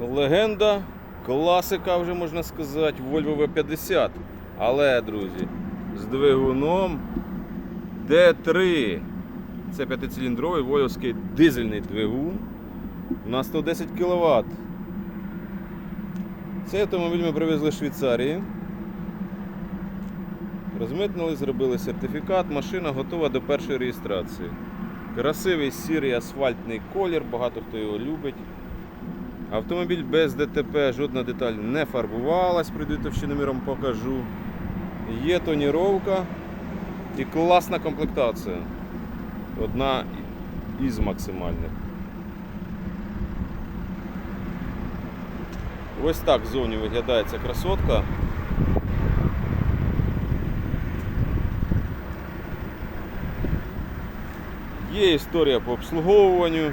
Легенда, класика, вже можна сказати, Volvo V50. Але, друзі, з двигуном D3. Це п'ятициліндровий вольовський дизельний двигун на 110 кВт. Цей автомобіль ми привезли з Швейцарії. Розмитнили, зробили сертифікат, машина готова до першої реєстрації. Красивий сірий асфальтний колір, багато хто його любить. Автомобіль без ДТП, жодна деталь не фарбувалась, прийду товщиноміром покажу. Є тоніровка і класна комплектація. Одна із максимальних. Ось так ззовні виглядає ця красотка. Є історія по обслуговуванню.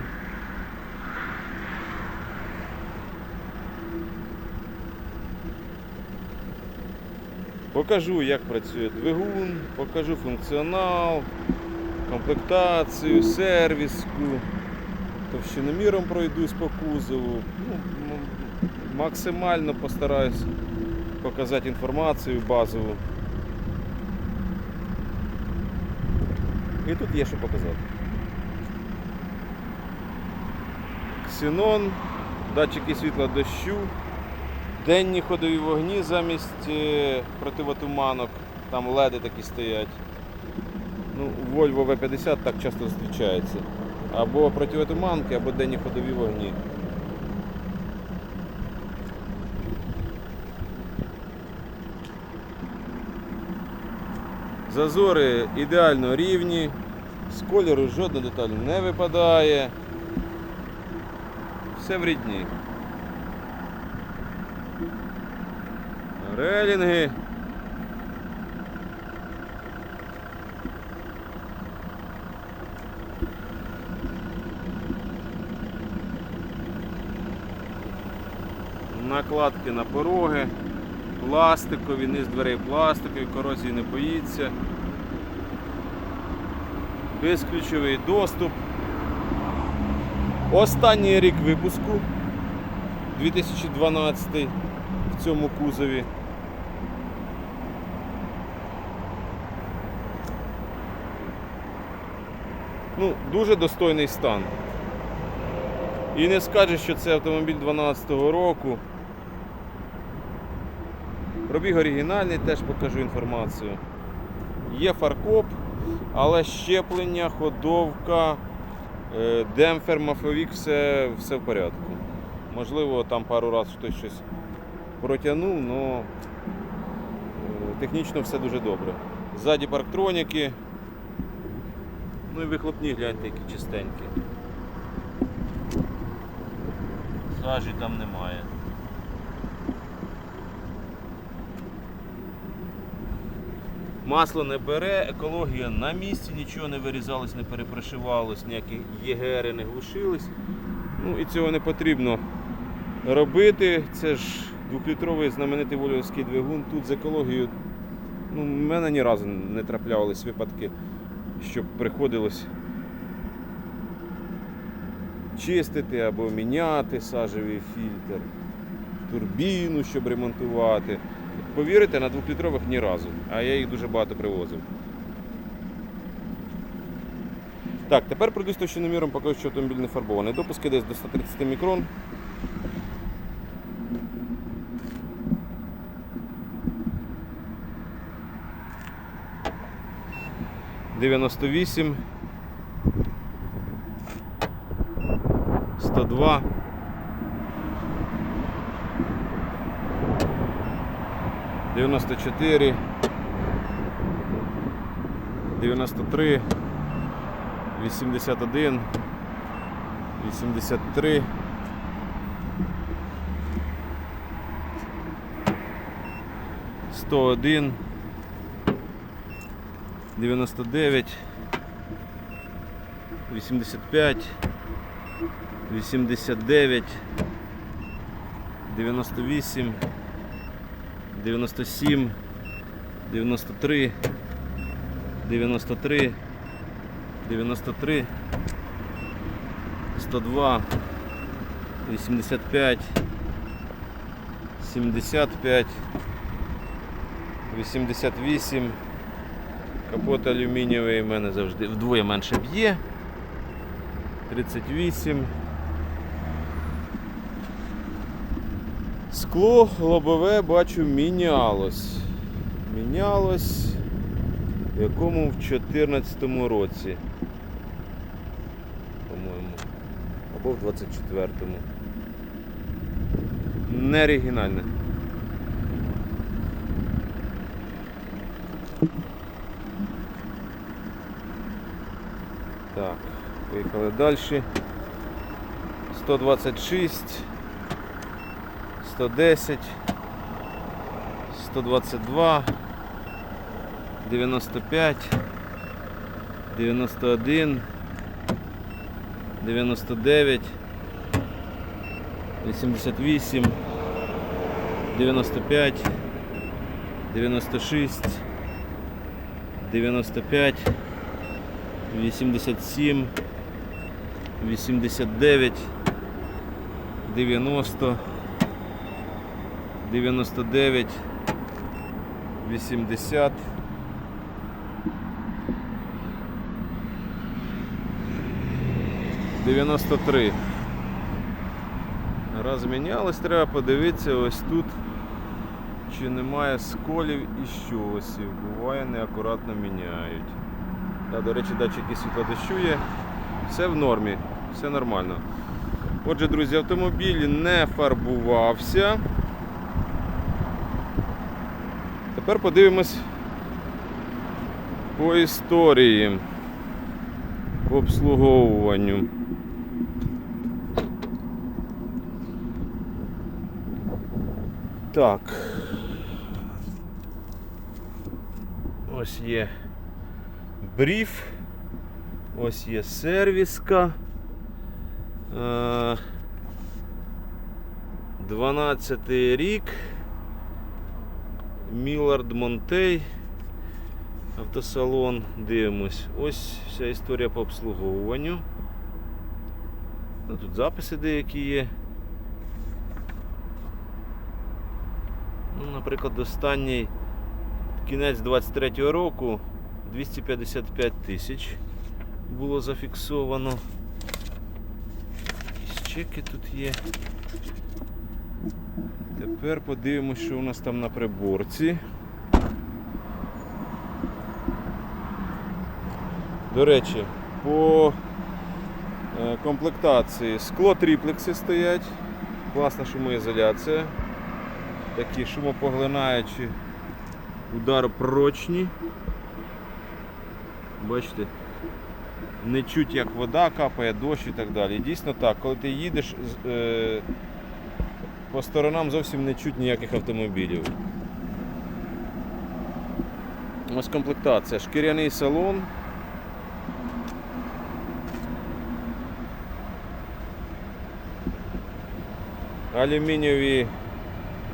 Покажу, як працює двигун, покажу функціонал, комплектацію, сервіску, товщиноміром пройдусь по кузову. Ну, максимально постараюсь показати інформацію базову. І тут є що показати. Ксенон, датчики світла дощу, денні ходові вогні замість е, противотуманок, там леди такі стоять. Ну, Volvo V50 так часто зустрічається. Або противотуманки, або денні ходові вогні. Зазори ідеально рівні, з кольору жодна деталь не випадає. Все в рідні. Релінги. Накладки на пороги, пластикові, низ дверей пластикові, корозії не боїться. Безключовий доступ. Останній рік випуску 2012 в цьому кузові. Ну, дуже достойний стан. І не скажеш, що це автомобіль 12-го року. Пробіг оригінальний, теж покажу інформацію. Є фаркоп, але щеплення, ходовка, е, демпфер, мафовік, все, все в порядку. Можливо, там пару разів хтось щось протягнув, але технічно все дуже добре. Ззаді парктроніки. Ну і вихлопні гляньте, які чистенькі. Сажі там немає. Масло не бере, екологія на місці, нічого не вирізалось, не перепрошивалось, ніякі єгери не глушились. Ну і цього не потрібно робити. Це ж двохлітровий знаменитий вольовський двигун. Тут з екологією ну, в мене ні разу не траплялись випадки, щоб приходилось чистити або міняти сажевий фільтр, турбіну, щоб ремонтувати. Повірите, на двохлітрових ні разу, а я їх дуже багато привозив. Так, тепер пройдусь товщиноміром, покажу, що автомобіль не фарбований. Допуски десь до 130 мікрон. Дев'яносто вісім. Сто два. Дев'яносто чотири. Дев'яносто три. 81, 83, 101, 99, 85, 89, 98, 97, 93, 93, 93, 102, 85, 75, 88. Капот алюмінієвий в мене завжди вдвоє менше б'є. 38. Скло лобове бачу мінялось. Мінялось в якому в 2014 році. По-моєму. Або в 24-му. Не поїхали далі. 126, 110, 122, 95, 91, 99, 88, 95, 96, 95, 87, 89, 90, 99, 80, Дев'яносто три. Раз мінялось, треба подивитися ось тут, чи немає сколів і щосів. Буває, неакуратно міняють. Та, до речі, датчики світла дощу. Все в нормі, все нормально. Отже, друзі, автомобіль не фарбувався. Тепер подивимось по історії, по обслуговуванню. Так. Ось є бриф. Ось є сервіска. Е, 12 рік. Мілард Монтей. Автосалон. Дивимось. Ось вся історія по обслуговуванню. Ну, Тут записи деякі є. Ну, наприклад, останній кінець 23-го року 255 тисяч було зафіксовано. Якісь чеки тут є. Тепер подивимось, що у нас там на приборці. До речі, по е, комплектації скло тріплекси стоять, класна шумоізоляція, такі шумопоглинаючі ударопрочні. Бачите, не чуть як вода капає, дощ і так далі. Дійсно так, коли ти їдеш е, по сторонам зовсім не чуть ніяких автомобілів. Ось комплектація. Шкіряний салон. Алюмінієві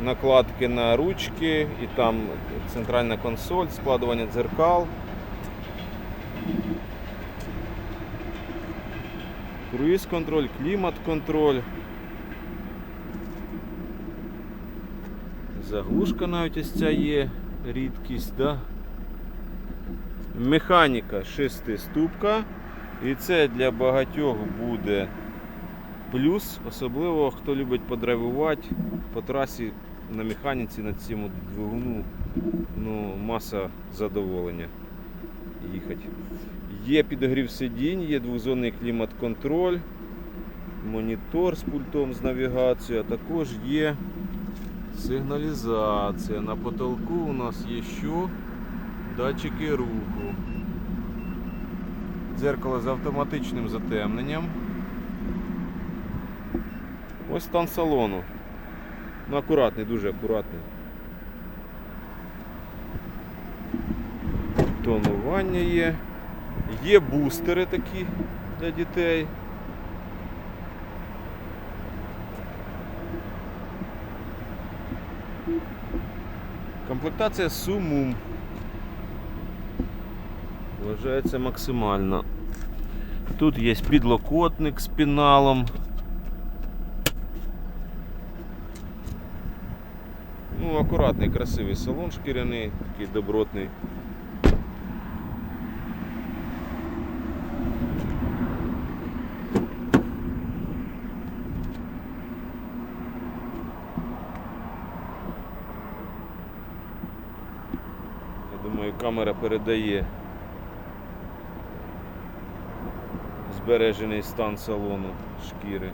накладки на ручки і там центральна консоль, складування дзеркал. Круїз контроль, клімат контроль. Заглушка навіть ось ця є, рідкість, да? Механіка шестиступка. І це для багатьох буде плюс, особливо хто любить подрайвувати по трасі на механіці на цьому двигуну. Ну, маса задоволення їхати. Є підогрів сидінь, є двозонний клімат-контроль, монітор з пультом з навігацією, а також є сигналізація. На потолку у нас є що? Датчики руху. Дзеркало з автоматичним затемненням. Ось стан салону. Ну, акуратний, дуже акуратний. тонування є. Є бустери такі для дітей. Комплектація сумум вважається максимально. Тут є підлокотник з піналом. Ну, акуратний, красивий салон шкіряний, такий добротний. Камера передає збережений стан салону шкіри.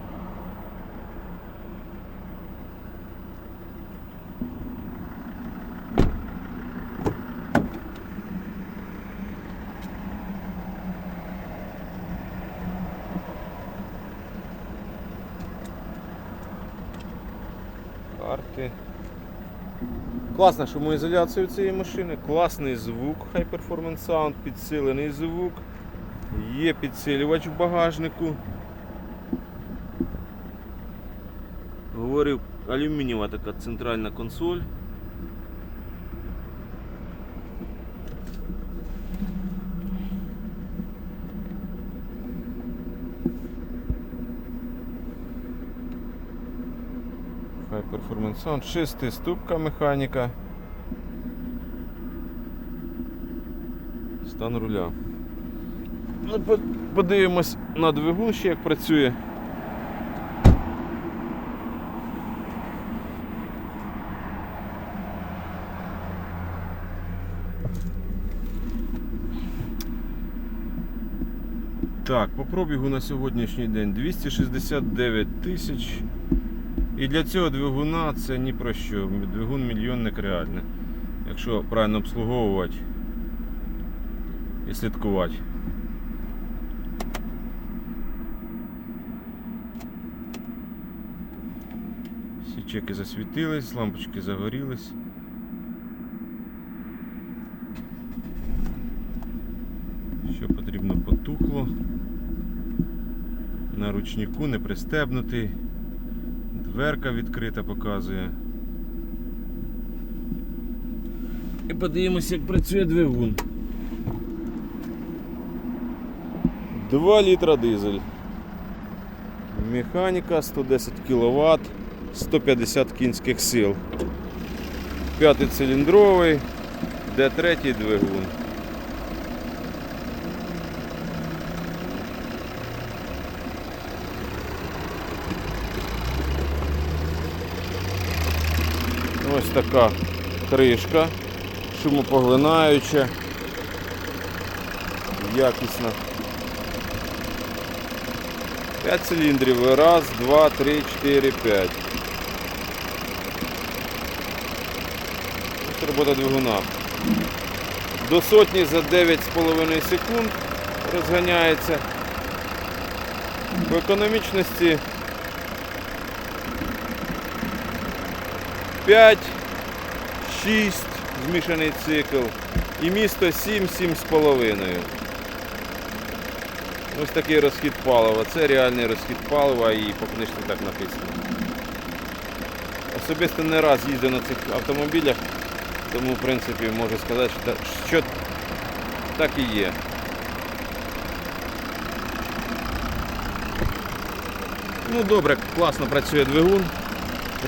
Класна шумоізоляція у цієї машини, класний звук High Performance Sound, підсилений звук, є підсилювач в багажнику. Говорив, алюмінієва така центральна консоль. Sound, шестиступка механіка. Стан руля. Ну, подивимось на двигун ще як працює. Так, по пробігу на сьогоднішній день 269 тисяч. І для цього двигуна це ні про що. Двигун мільйонник реальний. Якщо правильно обслуговувати і слідкувати. Всі чеки засвітились, лампочки загорілись. Що потрібно потухло. На ручнику не пристебнутий. Дверка відкрита показує. І подивимося, як працює двигун. 2 літра дизель. Механіка 110 кВт, 150 кінських сил. П'ятициліндровий, де третій двигун. Ось така кришка, шумопоглинаюча, якісна. 5 циліндрів. Раз, два, три, чотири, п'ять. Ось робота двигуна. До сотні за 9,5 секунд розганяється. По економічності 5, 6 змішаний цикл і місто 7, 7,5. Ось такий розхід палива. Це реальний розхід палива і по книжці так написано. Особисто не раз їздив на цих автомобілях, тому в принципі можу сказати, що, та- що так і є. Ну добре, класно працює двигун,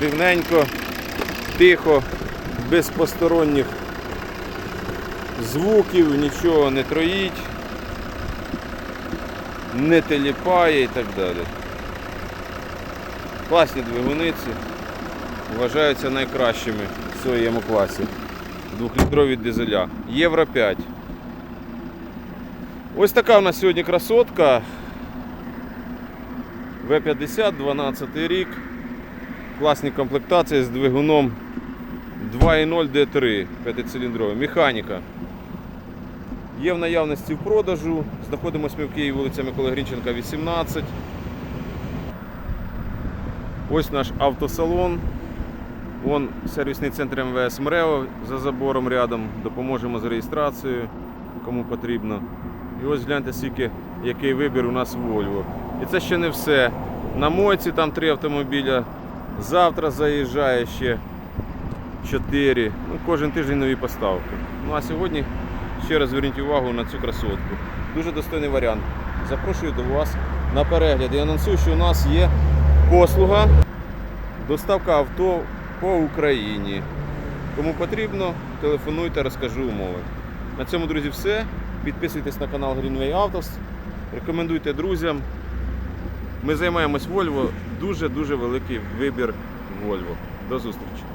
рівненько, тихо, без посторонніх звуків, нічого не троїть не теліпає і так далі. Класні двигуниці вважаються найкращими в своєму класі. Двохлітрові дизеля. Євро 5. Ось така у нас сьогодні красотка. В50, 12 рік. Класні комплектації з двигуном 2.0 D3 5-циліндровий. Механіка. Є в наявності в продажу. Знаходимося ми в Києві, вулиця Миколи Грінченка, 18. Ось наш автосалон. Вон сервісний центр МВС МРЕО за забором рядом. Допоможемо з реєстрацією, кому потрібно. І ось гляньте, скільки, який вибір у нас в Volvo. І це ще не все. На Мойці там три автомобіля. Завтра заїжджає ще 4. Ну, кожен тиждень нові поставки. Ну а сьогодні ще раз зверніть увагу на цю красотку. Дуже достойний варіант. Запрошую до вас на перегляд. І анонсую, що у нас є послуга доставка авто по Україні. Кому потрібно, телефонуйте, розкажу умови. На цьому, друзі, все. Підписуйтесь на канал Greenway Autos, рекомендуйте друзям. Ми займаємось Volvo. Дуже-дуже великий вибір Volvo. До зустрічі!